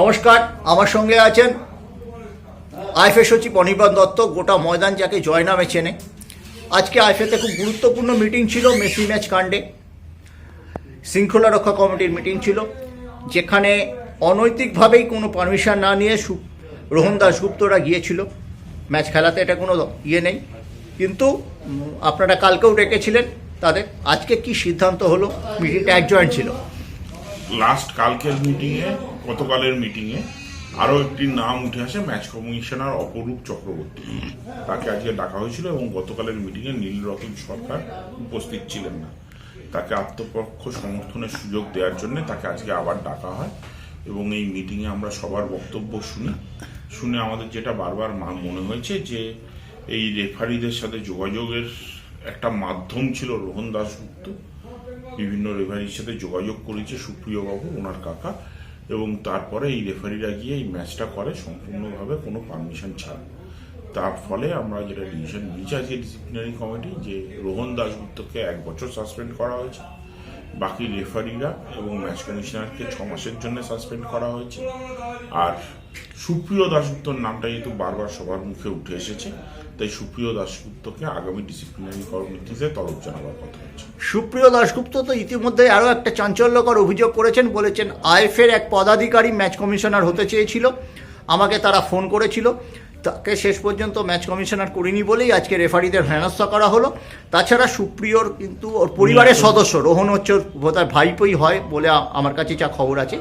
নমস্কার, আমার সঙ্গে আছেন আইফে সচিব অনির্বাণ দত্ত, গোটা ময়দান যাকে জয় নামে চেনে। আজকে আইফেতে খুব গুরুত্বপূর্ণ মিটিং ছিল, মেসি ম্যাচ কাণ্ডে। শৃঙ্খলা রক্ষা কমিটির মিটিং ছিল, যেখানে অনৈতিকভাবেই কোনো পারমিশন না নিয়ে রোহন দাসগুপ্তরা গিয়েছিল। ম্যাচ খেলাতে এটা কোনো ইয়ে নেই। কিন্তু আপনারা কালকেও ডেকেছিলেন তাদের। আজকে কি সিদ্ধান্ত হলো? মিটিংটা এক জয়েন্ট ছিল। লাস্ট কালকের মিটিংয়ে গতকালের মিটিংয়ে আরও একটি নাম উঠে আসে ম্যাচ কমিশনার অপরূপ চক্রবর্তী। তাকে আজকে ডাকা হয়েছিল এবং গতকালের মিটিংয়ে নীলরতন সরকার উপস্থিত ছিলেন না। তাকে আত্মপক্ষ সমর্থনের সুযোগ দেওয়ার জন্য তাকে আজকে আবার ডাকা হয় এবং এই মিটিংয়ে আমরা সবার বক্তব্য শুনি। শুনে আমাদের যেটা বারবার মনে হয়েছে যে, এই রেফারিদের সাথে যোগাযোগের একটা মাধ্যম ছিল রোহন দাসগুপ্ত বিভিন্ন রেফারির সাথে যোগাযোগ করেছে সুপ্রিয়বাবু, ওনার কাকা, এবং তারপরে এই রেফারিরা গিয়ে এই ম্যাচটা করে, সম্পূর্ণভাবে কোনো পারমিশন ছাড়া। তার ফলে আমরা যেটা ডিসিশন নিয়েছি আজকে ডিসিপ্লিনারি কমিটি যে রোহন দাসগুপ্তকে এক বছর সাসপেন্ড করা হয়েছে। বাকি রেফারিরা এবং ম্যাচ কমিশনারকে ছ মাসের জন্য সাসপেন্ড করা হয়েছে। আর সুপ্রিয় দাসগুপ্তর নামটা যেহেতু বারবার সবার মুখে উঠে এসেছে, তাই সুপ্রিয় দাসগুপ্তকে আগামী ডিসিপ্লিনারি কমিটিতে তলব জানাবার কথা হচ্ছে। সুপ্রিয় দাশগুপ্ত তো ইতিমধ্যে আরও একটা চাঞ্চল্যকর অভিযোগ করেছেন, বলেছেন আইএফের এক পদাধিকারী ম্যাচ কমিশনার হতে চেয়েছিল, আমাকে তারা ফোন করেছিল। তাকে শেষ পর্যন্ত ম্যাচ কমিশনার করিনি বলেই আজকে রেফারিদের হেনস্থা করা হলো। তাছাড়া সুপ্রিয়র কিন্তু ওর পরিবারের সদস্য রোহন হচ্ছে ওর বোধহয় ভাইপোই হয় বলে আমার কাছে যা খবর আছে।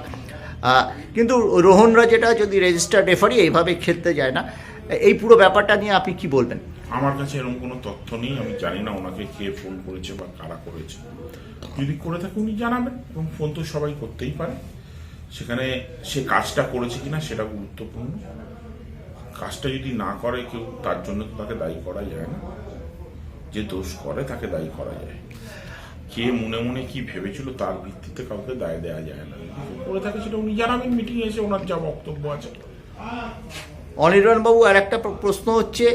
কিন্তু রোহনরা যেটা যদি রেজিস্টার্ড রেফারি এইভাবে খেলতে যায় না। এই পুরো ব্যাপারটা নিয়ে আপনি কি বলবেন? আমার কাছে এরকম কোনো তথ্য নেই আমি জানি না ওনাকে কে ফোন করেছে বা কারা করেছে। যদি করে থাকে উনি জানাবেন এবং ফোন তো সবাই করতেই পারে। সেখানে সে কাজটা করেছে কিনা সেটা গুরুত্বপূর্ণ। কাজটা যদি না করে কেউ তার জন্য তাকে দায়ী করা যায় না। যে দোষ করে তাকে দায়ী করা যায়। কে মনে মনে কি ভেবেছিল তার ভিত্তিতে কাউকে দায় দেওয়া যায় না। করে থাকে সেটা উনি জানাবেন মিটিং এসে ওনার যা বক্তব্য আছে। অনির্বাণবাবু আর একটা প্রশ্ন হচ্ছে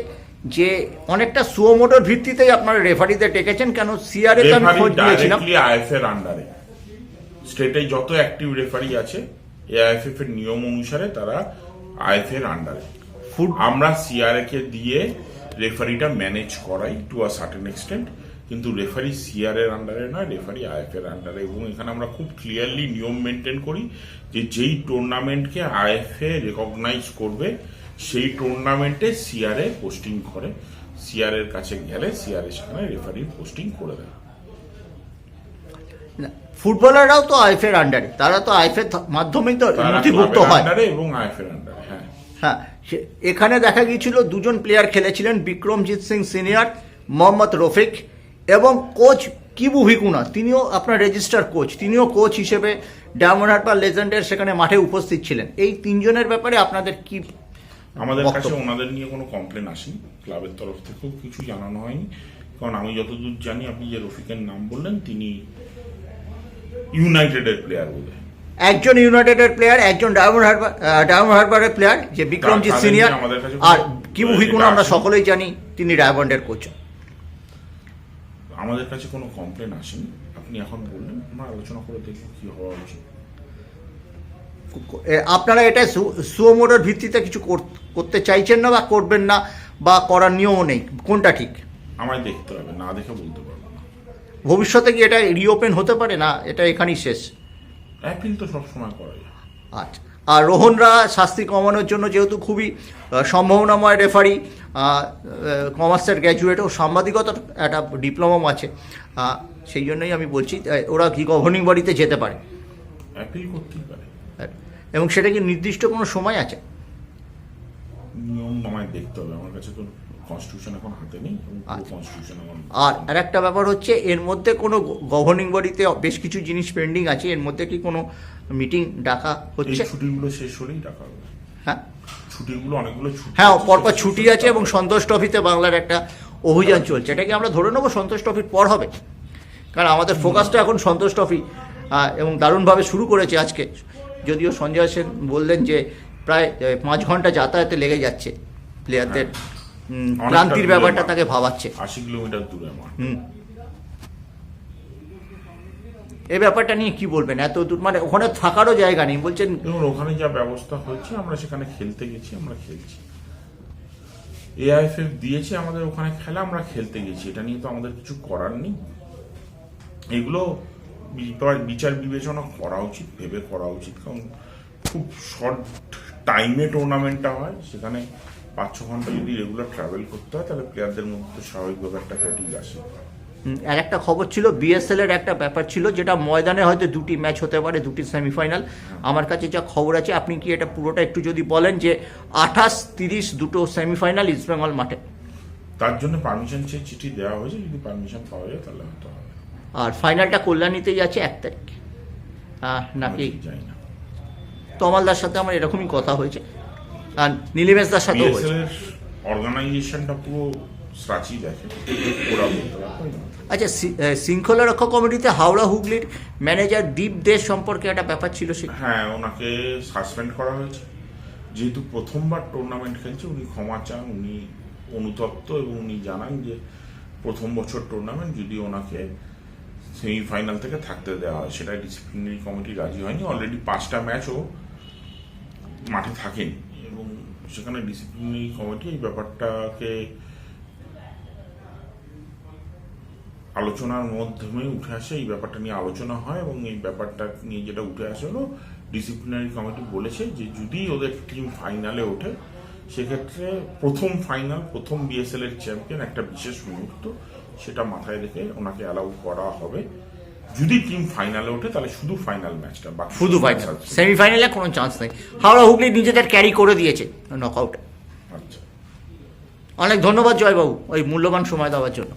যে অনেকটা সুমোটোর ভিত্তিতেই আপনারা রেফারিতে ডেকেছেন কেন? সিআরএ তো আমি খোঁজ নিয়েছিলাম। ডাইরেক্টলি আইএফ এর আন্ডারে স্টেটে যত অ্যাক্টিভ রেফারি আছে এআইএফএফ এর নিয়ম অনুসারে তারা আইএফ এর আন্ডারে ফুড আমরা সিআরএ কে দিয়ে রেফারিটা ম্যানেজ করাই টু আ সার্টেন এক্সটেন্ট কিন্তু রেফারি সিআর এর আন্ডারে নয় রেফারি আইএফ এর আন্ডারে এবং এখানে আমরা খুব ক্লিয়ারলি নিয়ম মেনটেন করি যে যেই টুর্নামেন্টকে আইএফএ রেকগনাইজ করবে সেই টুর্নামেন্টে সিআরএ পোস্টিং করে। সিআর এর কাছে গেলে সিআরএ সেখানে রেফারি পোস্টিং করে দেয়। ফুটবলাররাও তো আইফের আন্ডারে তারা তো আইফের মাধ্যমেই তো নথিভুক্ত হয়। আন্ডারে এবং আইএফের আন্ডারে হ্যাঁ। হ্যাঁ এখানে দেখা গিয়েছিল দুজন প্লেয়ার খেলেছিলেন বিক্রমজিৎ সিং সিনিয়র মোহাম্মদ রফিক এবং কোচ কিবু ভিকুনা। তিনিও আপনার রেজিস্টার কোচ তিনিও কোচ হিসেবে ডায়মন্ড হারবার লেজেন্ডের সেখানে মাঠে উপস্থিত ছিলেন। এই তিনজনের ব্যাপারে আপনাদের কি আমাদের কাছে ওনাদের নিয়ে কোনো কমপ্লেন আসেনি। ক্লাবের তরফ থেকেও কিছু জানানো হয়নি। কারণ আমি যতদূর জানি আপনি যে রফিকের নাম বললেন তিনি ইউনাইটেডের প্লেয়ার বলে। একজন ইউনাইটেডের প্লেয়ার একজন ডায়মন্ড হারবার ডায়মন্ড হারবারের প্লেয়ার যে বিক্রমজিৎ সিনিয়র আর কোনো- কিবু এটা আমরা সকলেই জানি তিনি ডায়মন্ডের কোচ আমাদের কাছে কোনো কমপ্লেন আসেনি। আপনি এখন বললেন আমরা আলোচনা করে দেখব কি হওয়া উচিত। আপনারা এটা সুমোটোর ভিত্তিতে কিছু করতে চাইছেন না বা করবেন না বা করার নিয়মও নেই? কোনটা ঠিক? আমায় দেখতে হবে না দেখে বলতে পারব ভবিষ্যতে কি এটা রিওপেন হতে পারে? না এটা এখানেই শেষ। অ্যাপিল তো সবসময় করা যায় আচ্ছা। আর রোহনরা শাস্তি কমানোর জন্য যেহেতু খুবই সম্ভাবনাময় রেফারি কমার্সের গ্র্যাজুয়েট ও সাংবাদিকতার একটা ডিপ্লোমাও আছে। সেই জন্যই আমি বলছি ওরা কি গভর্নিং বডিতে যেতে পারে। অ্যাপিল করতেই পারে। এবং সেটা কি নির্দিষ্ট কোনো সময় আছে? নিয়ম আমায় দেখতে হবে আমার কাছে তো কনস্টিটিউশন এখন হাতে নেই আচ্ছা। কনস্টিটিউশন এখন আর একটা ব্যাপার হচ্ছে এর মধ্যে কোনো গভর্নিং বডিতে বেশ কিছু জিনিস পেন্ডিং আছে এর মধ্যে কি কোনো মিটিং ডাকা হচ্ছে? ছুটিগুলো শেষ হলেই টাকা হবে। হ্যাঁ। ছুটিগুলো অনেকগুলো ছুটি হ্যাঁ পরপর ছুটি আছে এবং সন্তোষ ট্রফিতে বাংলার একটা অভিযান চলছে। এটা কি আমরা ধরে নেব সন্তোষ ট্রফির পর হবে। কারণ আমাদের ফোকাসটা এখন সন্তোষ ট্রফি এবং দারুণভাবে শুরু করেছে আজকে। যদিও সঞ্জয় সেন বললেন যে প্রায় পাঁচ ঘণ্টা যাতায়াতে লেগে যাচ্ছে প্লেয়ারদের ক্লান্তির ব্যাপারটা তাকে ভাবাচ্ছে। আশি কিলোমিটার দূরে এই ব্যাপারটা নিয়ে কি বলবেন? এত দূর মানে ওখানে থাকারও জায়গা নেই। বলছেন ওখানে যা ব্যবস্থা হয়েছে আমরা সেখানে খেলতে গেছি আমরা খেলছি। এআইএফএফ দিয়েছে আমাদের ওখানে খেলা আমরা খেলতে গেছি। এটা নিয়ে তো আমাদের কিছু করার নেই। এগুলো বিচার বিবেচনা করা উচিত ভেবে করা উচিত। কারণ খুব শর্ট টাইমে টুর্নামেন্টটা হয় সেখানে পাঁচ ছ ঘণ্টা যদি রেগুলার ট্রাভেল করতে হয় তাহলে প্লেয়ারদের মধ্যে তো স্বাভাবিকভাবে একটা ফ্যাটিক আসে। আর একটা খবর ছিল বিএসএল এর একটা ব্যাপার ছিল যেটা ময়দানে হয়তো দুটি ম্যাচ হতে পারে দুটি সেমিফাইনাল আমার কাছে যা খবর আছে আপনি কি এটা পুরোটা একটু যদি বলেন যে আঠাশ তিরিশ দুটো সেমিফাইনাল ইস্টবেঙ্গল মাঠে। তার জন্য পারমিশন চেয়ে চিঠি দেওয়া হয়েছে যদি পারমিশন পাওয়া যায় তাহলে হয়তো হবে। আর ফাইনালটা কল্যাণীতেই আছে এক তারিখ। নাকি? তমালদার সাথে আমার এরকমই কথা হয়েছে। আর নীলিমেশদার সাথেও অর্গানাইজেশনটা পুরো স্রাচি দেখে। ওরা। আচ্ছা শৃঙ্খলা রক্ষা কমিটিতে হাওড়া হুগলির ম্যানেজার দীপ দেশ সম্পর্কে একটা ব্যাপার ছিল সে হ্যাঁ ওনাকে সাসপেন্ড করা হয়েছে। যেহেতু প্রথমবার টুর্নামেন্ট খেলছে উনি ক্ষমা চান উনি অনুতপ্ত এবং উনি জানান যে প্রথম বছর টুর্নামেন্ট যদি ওনাকে সেমিফাইনাল থেকে থাকতে দেওয়া হয় সেটা ডিসিপ্লিনারি কমিটি রাজি হয়নি। অলরেডি পাঁচটা ম্যাচও মাঠে থাকেনি। এবং সেখানে ডিসিপ্লিনারি কমিটি এই ব্যাপারটাকে আলোচনার মাধ্যমে উঠে আসে, এই ব্যাপারটা নিয়ে আলোচনা হয় এবং এই ব্যাপারটা নিয়ে যেটা উঠে আসে হলো ডিসিপ্লিনারি কমিটি বলেছে যে যদি ওদের টিম ফাইনালে ওঠে, সেক্ষেত্রে প্রথম ফাইনাল প্রথম বিএসএল এর চ্যাম্পিয়ন একটা বিশেষ মুহূর্ত, সেটা মাথায় রেখে ওনাকে অ্যালাউ করা হবে। যদি টিম ফাইনালে ওঠে তাহলে শুধু ফাইনাল ম্যাচটা বা শুধু ফাইনাল সেমিফাইনালে কোনো চান্স নেই। হাওড়া হুগলি নিজেদের ক্যারি করে দিয়েছে নকআউট আচ্ছা। অনেক ধন্যবাদ জয়বাবু ওই মূল্যবান সময় দেওয়ার জন্য।